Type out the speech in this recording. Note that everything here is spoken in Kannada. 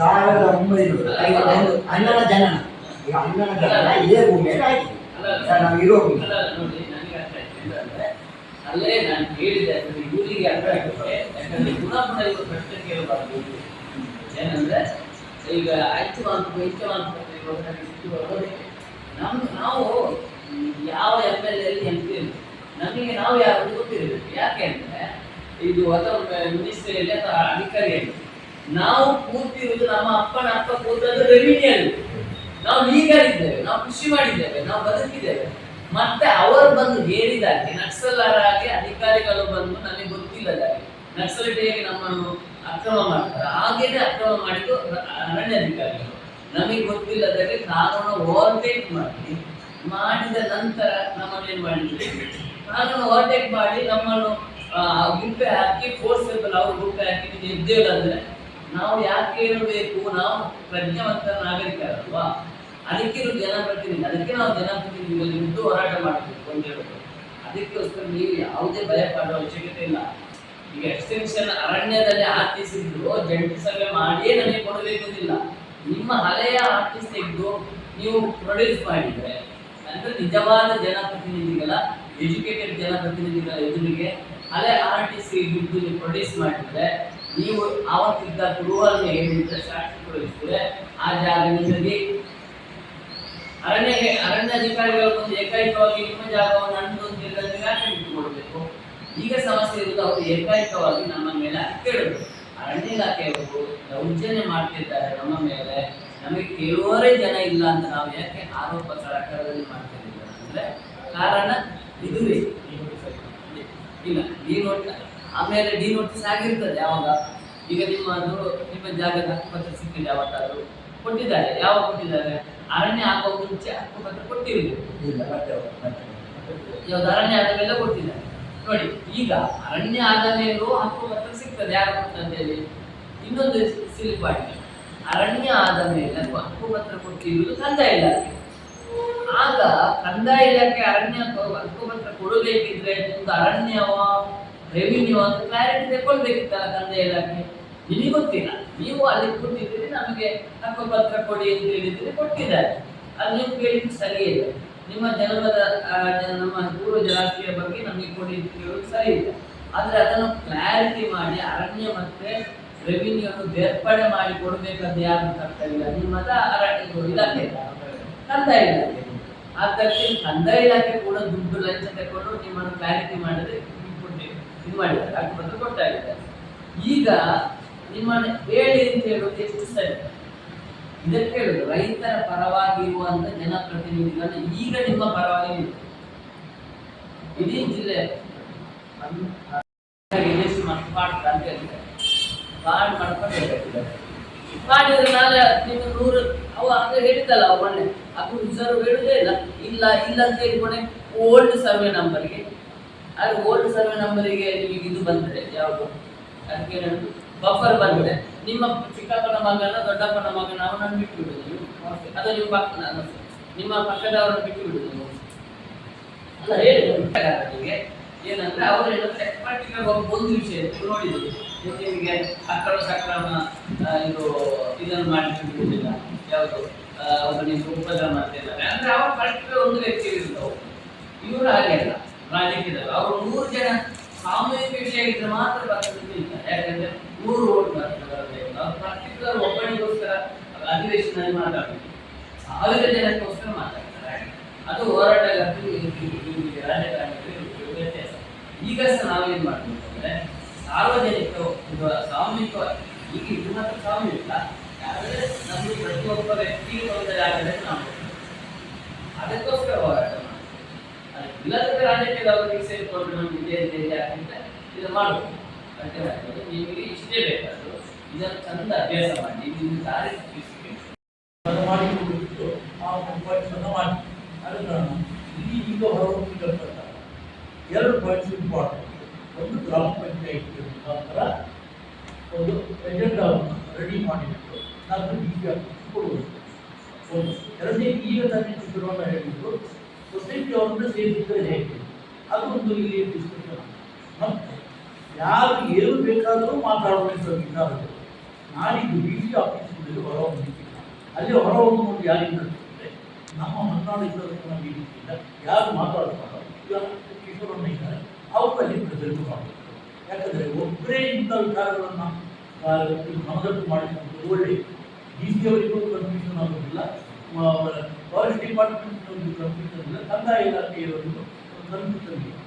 ಸಾವಿರದ ಒಂಬೈನೂರ ಅಣ್ಣನ ಜನನ ಅಣ್ಣನ ಜನನ ಇದೇ ಆಯ್ತು. ಸರ್ ನಾವು ಇರೋ ಭೂಮಿ. ಅಲ್ಲೇ ನಾನು ಹೇಳಿದೆ ಅಂದ್ರೆ ಇವರಿಗೆ ಅರ್ಥ ಆಗುತ್ತೆ. ಯಾಕಂದ್ರೆ ಪ್ರಶ್ನೆ ಕೇಳಬಾರ್ದು ಏನಂದ್ರೆ, ಈಗ ಆಯ್ತು ಅಂತ ಅಂತ ನಮ್ಗೆ ನಾವು ಯಾವ ಎಂ ಎಲ್ ಎಲ್ಲಿ ಎಂ ಪಿ ನಮಗೆ ನಾವು ಯಾರು ಗೊತ್ತಿರಬೇಕು. ಯಾಕೆ ಅಂದ್ರೆ, ಇದು ಅಥವಾ ಮಿನಿಸ್ಟ್ರಿಯಲ್ಲಿ ಅಥವಾ ಅಧಿಕಾರಿಯಲ್ಲಿ. ನಾವು ಕೂತಿರುವುದು ನಮ್ಮ ಅಪ್ಪನ ಅಪ್ಪ ಕೂತದ್ದು ರೆವಿನ್ಯೂ ನಾವು ಲೀಗಲ್ ಇದ್ದೇವೆ ನಾವು ಖುಷಿ ಮಾಡಿದ್ದೇವೆ, ನಾವು ಬದುಕಿದ್ದೇವೆ. ಮತ್ತೆ ಅವರು ಬಂದು ಹೇಳಿದಾಗೆ, ನಕ್ಸಲರಾಗಿ ಅಧಿಕಾರಿಗಳು ಬಂದು ನನಗೆ ಗೊತ್ತಿಲ್ಲದ ನಕ್ಸಲಿಟ್ ಹೇಗೆ ನಮ್ಮನ್ನು ಅಕ್ರಮ ಮಾಡ್ತಾರೆ. ಹಾಗೇನೆ ಅಕ್ರಮ ಮಾಡಿದ್ದು ಅರಣ್ಯ ಅಧಿಕಾರಿಗಳು ನಮಗೆ ಗೊತ್ತಿಲ್ಲದಾಗೆ ಕಾನೂನು ಓವರ್ಟೇಕ್ ಮಾಡಿ, ಮಾಡಿದ ನಂತರ ನಮ್ಮನ್ನೇನು ಮಾಡಿದ್ರು? ಕಾನೂನು ಓವರ್ಟೇಕ್ ಮಾಡಿ ನಮ್ಮನ್ನು ಗುಂಪೆ ಹಾಕಿ ಫೋರ್ಸ್ ಅವರು ಗುಂಪೆ ಹಾಕಿ ಎದ್ದೇಳಂದ್ರೆ ನಾವು ಯಾಕೆ ಇರಬೇಕು ನಾವು ಪ್ರಜ್ಞಾವಂತ ನಾಗರಿಕರಲ್ವಾ? ಅದಕ್ಕೆ ಜನಪ್ರತಿನಿಧಿ ಅದಕ್ಕೆ ನಾವು ಜನಪ್ರತಿನಿಧಿಗಳಲ್ಲಿ ಇದ್ದು ಹೋರಾಟ ಮಾಡಬೇಕು ಅಂತ ಹೇಳ್ಬೇಕು. ಅದಕ್ಕೋಸ್ಕರ ನೀವು ಯಾವುದೇ ಭಯ ಪಡುವ ಅವಶ್ಯಕತೆ ಇಲ್ಲ. ಈಗ ಎಕ್ಸ್ಟೆನ್ಷನ್ ಅರಣ್ಯದಲ್ಲಿ ಆರ್ಟಿಸಿದ್ರು ಜಂಟಿ ಸರ್ವೆ ಮಾಡಿಯೇ ನನಗೆ ಕೊಡಬೇಕು ಅಂತಿಲ್ಲ. ನಿಮ್ಮ ಹಳೆಯ ಆರ್ಟಿಸ್ಟ್ ತೆಗೆದು ನೀವು ಪ್ರೊಡ್ಯೂಸ್ ಮಾಡಿದ್ರೆ, ಅಂದ್ರೆ ನಿಜವಾದ ಜನಪ್ರತಿನಿಧಿಗಳ ಎಜುಕೇಟೆಡ್ ಜನಪ್ರತಿನಿಧಿಗಳ ಎದುರಿಗೆ ಹಳೆ ಟಿ ನೀವು ಪ್ರೊಡ್ಯೂಸ್ ಮಾಡಿದ್ರೆ ನೀವು ಆವತ್ತಿದ್ದ ಗುರುವನ್ನು ಸಾಕ್ಷಿ ಕೊಡಿಸಿದ್ರೆ ಆ ಜಾಗ ನಿಮಗೆ ಅರಣ್ಯ ಅರಣ್ಯ ಅಧಿಕಾರಿಗಳು ಬಂದು ಏಕೈಕವಾಗಿ ನಿಮ್ಮ ಜಾಗವನ್ನು ಅಂದು ಅಂತ ಯಾಕೆ ಈಗ ಸಮಸ್ಯೆ ಇರುವುದು ಅವರು ಏಕೈಕವಾಗಿ ನಮ್ಮ ಮೇಲೆ ಕೇಳಬೇಕು ಅರಣ್ಯ ಇಲಾಖೆಯವರು ದೌರ್ಜನ್ಯ ಮಾಡ್ತಿದ್ದಾರೆ ನಮ್ಮ ಮೇಲೆ. ನಮಗೆ ಕೇಳುವರೇ ಜನ ಇಲ್ಲ ಅಂತ ನಾವು ಯಾಕೆ ಆರೋಪ ಸರ್ಕಾರದಲ್ಲಿ ಮಾಡ್ತಾ ಇದ್ದೀವಿ ಅಂದ್ರೆ ಕಾರಣ ಇದು ಇಲ್ಲ ನೀವು ನೋಟ್ ಆಮೇಲೆ ಡಿ ನೋಟಿಸ್ ಆಗಿರ್ತದೆ ಯಾವಾಗ ಈಗ ನಿಮ್ಮದು ನಿಮ್ಮ ಜಾಗದ ಹಕ್ಕುಪತ್ರ ಸಿಕ್ಕಿದೆ ಯಾವತ್ತಾದ್ರು. ಕೊಟ್ಟಿದ್ದಾರೆ. ಯಾವಾಗ ಕೊಟ್ಟಿದ್ದಾರೆ? ಅರಣ್ಯ ಆಗುವ ಮುಂಚೆ ಹಕ್ಕುಪತ್ರ ಕೊಟ್ಟಿರಲಿಲ್ಲ ಯಾವ್ದು ಅರಣ್ಯ ಆದ ಮೇಲೆ ಕೊಟ್ಟಿದ್ದಾರೆ. ನೋಡಿ ಈಗ ಅರಣ್ಯ ಆದ ಮೇಲೂ ಹಕ್ಕುಪತ್ರ ಸಿಗ್ತದೆ. ಯಾರು ಕೊಟ್ಟಂತೇಳಿ? ಇನ್ನೊಂದು ಸಿಲ್ಕ್ ಬಾಡಿಗೆ ಅರಣ್ಯ ಆದ ಮೇಲೆ ಹಕ್ಕು ಹಕ್ಕುಪತ್ರ ಕೊಟ್ಟಿರುವುದು ಕಂದಾಯ ಇಲಾಖೆ. ಆಗ ಕಂದಾಯ ಇಲಾಖೆ ಅರಣ್ಯ ಹಕ್ಕು ಹಕ್ಕುಪತ್ರ ಕೊಡಬೇಕಿದ್ರೆ ಒಂದು ಅರಣ್ಯವ ರೆವಿನ್ಯೂ ಅಂತ ಕ್ಲಾರಿಟಿ ತಗೊಳ್ಬೇಕಿತ್ತಲ್ಲ ಕಂದಾಯ ಇಲಾಖೆ. ಇಲ್ಲಿ ಗೊತ್ತಿಲ್ಲ. ನೀವು ಅಲ್ಲಿ ಕೂತಿದ್ದೀರಿ, ನಮಗೆ ಹಕ್ಕುಪತ್ರ ಕೊಡಿ ಅಂತ ಹೇಳಿದ್ರೆ ಕೊಟ್ಟಿದ್ದಾರೆ. ಅದು ನೀವು ಕೇಳಿದ್ದು ಸರಿ ಇದೆ. ನಿಮ್ಮ ಜನ್ಮದ ಜನ- ನಮ್ಮ ಪೂರ್ವ ಜಲಾಶಯ ಬಗ್ಗೆ ನಮಗೆ ಕೊಡಿ ಅಂತ ಕೇಳೋದು ಸರಿ ಇದೆ. ಆದರೆ ಅದನ್ನು ಕ್ಲಾರಿಟಿ ಮಾಡಿ ಅರಣ್ಯ ಮತ್ತೆ ರೆವಿನ್ಯೂ ಬೇರ್ಪಡೆ ಮಾಡಿ ಕೊಡಬೇಕಂತ ಯಾರು ಕರ್ತವ್ಯ ನಿಮ್ಮದ ಅರಣ್ಯ ಇಲಾಖೆ. ಕಂದಾಯ ಇಲಾಖೆ. ಆದ್ದರಿಂದ ಕಂದಾಯ ಇಲಾಖೆ ಕೂಡ ದುಡ್ಡು ಲಂಚ ತಗೊಂಡು ನಿಮ್ಮನ್ನು ಕ್ಲಾರಿಟಿ ಮಾಡಿದ್ರೆ ಇದು ಮಾಡಿದ್ದಾರೆ. ಹಕ್ಕುಪತ್ರ ಕೊಟ್ಟಾಗಿದೆ ಈಗ ನಿಮ್ಮ ಹೇಳಿ ಅಂತ ಹೇಳೋದು ಎಷ್ಟು ಸರಿ ಇದಕ್ಕೆ ಹೇಳುದು, ರೈತರ ಪರವಾಗಿ ಇರುವಂತ ಜನಪ್ರತಿನಿಧಿಗಳು ಈಗ ನಿಮ್ಮ ಪರವಾಗಿ ಇಡೀ ಜಿಲ್ಲೆ ಅಂತ ನೀವು ನೂರು, ಅವ ಹೇಳಿದ್ದಲ್ಲ ಮೊನ್ನೆ ಅದು ರಿಸರ್ವ್ ಹೇಳುದೇ ಇಲ್ಲ. ಇಲ್ಲ ಇಲ್ಲ ಅಂತ ಹೇಳ್ಕೊಂಡೆ ಓಲ್ಡ್ ಸರ್ವೆ ನಂಬರ್ಗೆ ಆದ್ರೆ ಓಲ್ಡ್ ಸರ್ವೆ ನಂಬರಿಗೆ ನಿಮಗೆ ಇದು ಬಂದ್ರೆ ಯಾವುದು? ಅದಕ್ಕೆ ಬಫರ್ ಬಂದ್ರೆ ನಿಮ್ಮ ಚಿಕ್ಕಪ್ಪನ ಮಗನ ದೊಡ್ಡಪ್ಪನ ಮಗನ ಅವನನ್ನು ಬಿಟ್ಟು ಬಿಡುದು ನೀವು ಅದು ನಾನು- ನಿಮ್ಮ ಪಕ್ಕದವರನ್ನು ಬಿಟ್ಟು ಬಿಡುದು ನೀವು ಅಲ್ಲ, ಹೇಳಿ. ನಿಮಗೆ ಏನಂದ್ರೆ ಅವರು ಏನಂದ್ರೆ ಎಕ್ಸ್ಪರ್ಟಿಗೆ ಒಂದು ವಿಷಯ ನೋಡಿದ್ರು. ನೀವು ನಿಮಗೆ ಅಕ್ರಮ ಸಕ್ರಮ ಇದು, ಇದನ್ನು ಮಾಡಲಿಕ್ಕೆ ಬಿಡುವುದಿಲ್ಲ ಯಾವುದು ಒಬ್ಬನಿಗೆ ಉಪದ್ರ ಮಾಡ್ತಿದ್ದಾರೆ ಅಂದ್ರೆ ಅವ್ರು ಪರ್ಟಿಕ್ಯುಲರ್ ಒಂದು ವ್ಯಕ್ತಿ ಇರ್ತವೆ ಇವರು ಹಾಗೆ ಅಲ್ಲ. ರಾಜಕೀಯದಲ್ಲಿ. ಅವರು ಮೂರು ಜನ ಸಾಮೂಹಿಕ ವಿಷಯ ಇದ್ರೆ ಮಾತ್ರ ಬರ್ತದೆ ಇಲ್ಲ ಯಾಕಂದ್ರೆ ಮೂರು ಓಟ್ ಬರ್ತದೆ ಪರ್ಟಿಕ್ಯುಲರ್ ಒಬ್ಬನಿಗೋಸ್ಕರ ಅಧಿವೇಶನದಲ್ಲಿ ಮಾತಾಡ್ತಾರೆ ಸಾವಿರ ಜನಕ್ಕೋಸ್ಕರ ಮಾತಾಡ್ತಾರೆ. ಅದು ಹೋರಾಟಗಾರರು ರಾಜಕಾರಣಿಗಳು ವ್ಯತ್ಯಾಸ. ಈಗ ಸಹ ನಾವೇನ್ ಮಾಡ್ಬೇಕು ಅಂದ್ರೆ ಸಾರ್ವಜನಿಕ ಸಾಮೂಹಿಕ ಈಗ ಇದು ಮಾತ್ರ ಸಾಮೂಹಿಕ ಯಾಕಂದ್ರೆ ನಮ್ದು ಪ್ರತಿಯೊಬ್ಬ ವ್ಯಕ್ತಿಗೆ ತೊಂದರೆ ಆಗದೆ ನಾವು ಅದಕ್ಕೋಸ್ಕರ ಹೋರಾಟ ಅದು ಇಲ್ಲದ್ರೆ ರಾಜ್ಯಕ್ಕೆ ಅವರಿಗೆ ಸೇರಿಕೊಂಡು ನಮ್ಗೆ ಇದೇ ಇದೇ ಅಂತ ಇದು ಮಾಡಬೇಕು ಮಾಡ್ಬೋದು. ನಿಮಗೆ ಇಷ್ಟೇ ಬೇಕಾದ್ರು ಇದನ್ನು ಚಂದ ಅಭ್ಯಾಸ ಮಾಡಿ ನಿಮ್ಮ ದಾರಿ ತಪ್ಪಿಸಬೇಕು. ಅದು ಮಾಡಿಕೊಡುತ್ತಿದ್ದು ಆ ಮಾಡಿ. ಅದನ್ನು ಇಲ್ಲಿ ಈಗ ಹೊರಹೊಮ್ಮಿರ್ತಕ್ಕಂಥ ಎರಡು ಪಾಯಿಂಟ್ಸ್ ಇಂಪಾರ್ಟೆಂಟ್ ಒಂದು ಗ್ರಾಮ ಪಂಚಾಯತ್ ಮುಖಾಂತರ ಒಂದು ಎಜೆಂಡಾವನ್ನು ರೆಡಿ ಮಾಡಿಬಿಟ್ಟು ನಾನು ಈಗ ಕೊಡುವುದು. ಒಂದು. ಎರಡನೇ ಈಗ ತಾನೇ ಚಿತ್ರವನ್ನು ಹೇಳಿದ್ದು ಸೊಸೈಟಿ ಅವ್ರನ್ನ ಸೇರಿಸಿದ್ರೆ ಹೇಗೆ ಅದೊಂದು ಇಲ್ಲಿ ಡಿಸ್ಕಷನ್ ಮತ್ತೆ ಯಾರು ಏನು ಬೇಕಾದರೂ ಮಾತಾಡುವಂಥ ವಿಚಾರಗಳು ನಾಡಿದ್ದು ಡಿ ಸಿ ಆಫೀಸಿನಲ್ಲಿ ಹೊರ ಹೊಂದಿಸಿಲ್ಲ ಅಲ್ಲಿ ಹೊರ ಹೊಂದ್ಕೊಂಡು ಯಾರಿಂದ ನಮ್ಮ ಮಲೆನಾಡು ನಮ್ಮ ವೇದಿಕೆಯಿಂದ ಯಾರು ಮಾತಾಡ್ತಾರೋ ಕಿಶೋರಣ್ಣ ಇದ್ದಾರೆ ಅವರು ಅಲ್ಲಿ ಪ್ರೆಸೆಂಟ್ ಮಾಡಬೇಕು ಯಾಕಂದರೆ ಒಬ್ಬರೇ ಇಂಥ ವಿಚಾರಗಳನ್ನು ಮನದಟ್ಟು ಮಾಡಿಕೊಂಡು ಒಳ್ಳೆಯದು ಡಿ ಸಿ ಅವರಿಗೂ ಕನ್ಫ್ಯೂಷನ್ ಆಗೋದಿಲ್ಲ ಫಾರೆಸ್ಟ್ ಡಿಪಾರ್ಟ್ಮೆಂಟ್ ಒಂದು ಇಲ್ಲ ಕಂದಾಯ ಒಂದು ಕನ್ಫ್ಯೂಷನ್ ಇಲ್ಲ